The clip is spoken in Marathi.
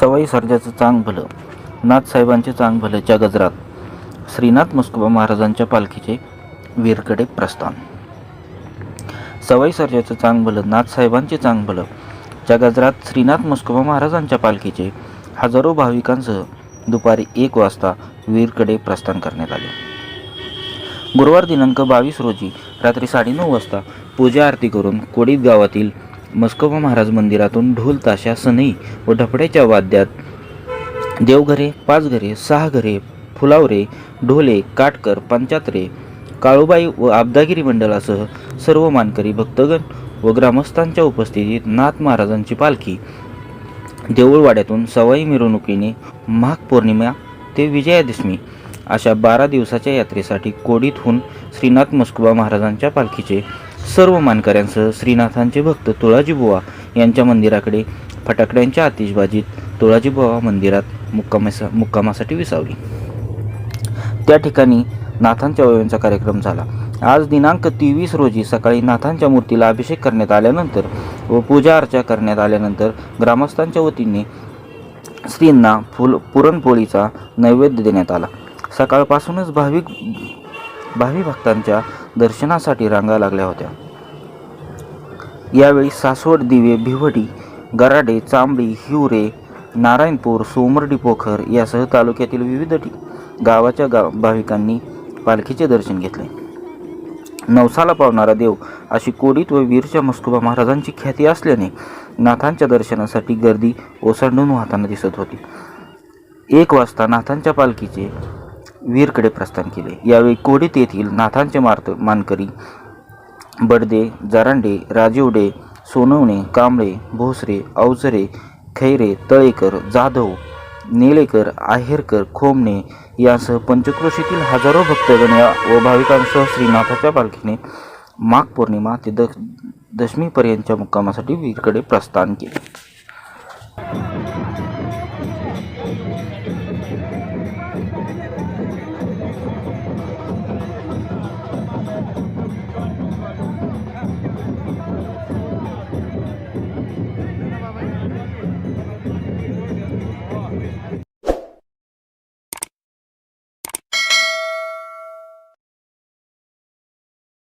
सवाई सर्जाचं चांग भलं नाथसाहेबांचे चांग भलंच्या गजरात श्रीनाथ मुस्कुबा महाराजांच्या पालखीचे वीरकडे प्रस्थान. सवाई सर्जाचं चांग भलं नाथसाहेबांचे चांग भलं च्या गजरात श्रीनाथ मुस्कुबा महाराजांच्या पालखीचे हजारो भाविकांसह दुपारी एक वाजता वीरकडे प्रस्थान करण्यात आले. गुरुवार दिनांक बावीस रोजी रात्री साडेनऊ वाजता पूजा आरती करून कोडीत गावातील मस्कोबा महाराज मंदिरातून ढोल ताशा सनई व ढपड्याच्या वाद्यात देवघरे पाच घरे सहा घरे फुलावरे ढोले काटकर पंचात्रे काळूबाई व आबदागिरी मंडळासह सर्व मानकरी भक्तगण व ग्रामस्थांच्या उपस्थितीत नाथ महाराजांची पालखी देऊळवाड्यातून सवाई मिरवणुकीने माघ पौर्णिमा ते विजयादशमी अशा बारा दिवसाच्या यात्रेसाठी कोडीतहून श्रीनाथ मस्कुबा महाराजांच्या पालखीचे सर्व मानकऱ्यांसह श्रीनाथांचे भक्त तुळाजीबुवा यांच्या मंदिराकडे फटाकड्यांच्या आतिषबाजीत तुळाजीबुवा मंदिरात मुक्कामासा मुक्कामासाठी विसावली. त्या ठिकाणी नाथांच्या अवयवांचा कार्यक्रम झाला. आज दिनांक तेवीस रोजी सकाळी नाथांच्या मूर्तीला अभिषेक करण्यात आल्यानंतर व पूजा अर्चा करण्यात आल्यानंतर ग्रामस्थांच्या वतीने स्त्रींना फुल पुरणपोळीचा नैवेद्य देण्यात आला. सकाळपासूनच भाविक भावी भक्तांच्या दर्शनासाठी रांगा लागल्या होत्या. यावेळी सासवड दिवे भिवडी गराडे चांबळी हिवरे नारायणपूर सोमर्डी पोखर यासह तालुक्यातील विविध गावाच्या गा भाविकांनी पालखीचे दर्शन घेतले. नवसाला पावणारा देव अशी कोडीत व वीरच्या मस्कुबा महाराजांची ख्याती असल्याने नाथांच्या दर्शनासाठी गर्दी ओसंडून वाहताना दिसत होती. एक वाजता नाथांच्या पालखीचे वीरकडे प्रस्थान केले. यावेळी कोडीत येथील नाथांचे मार्त मानकरी बडदे जरांडे राजीवडे सोनवणे कांबळे भोसरे अवजरे खैरे तळेकर जाधव नेलेकर आहेरकर खोमणे यासह पंचक्रोशीतील हजारो भक्तगण या व भाविकांसह श्रीनाथाच्या पालखीने माघ पौर्णिमा ते द दशमीपर्यंतच्या मुक्कामासाठी वीरकडे प्रस्थान केले. धन्यवाद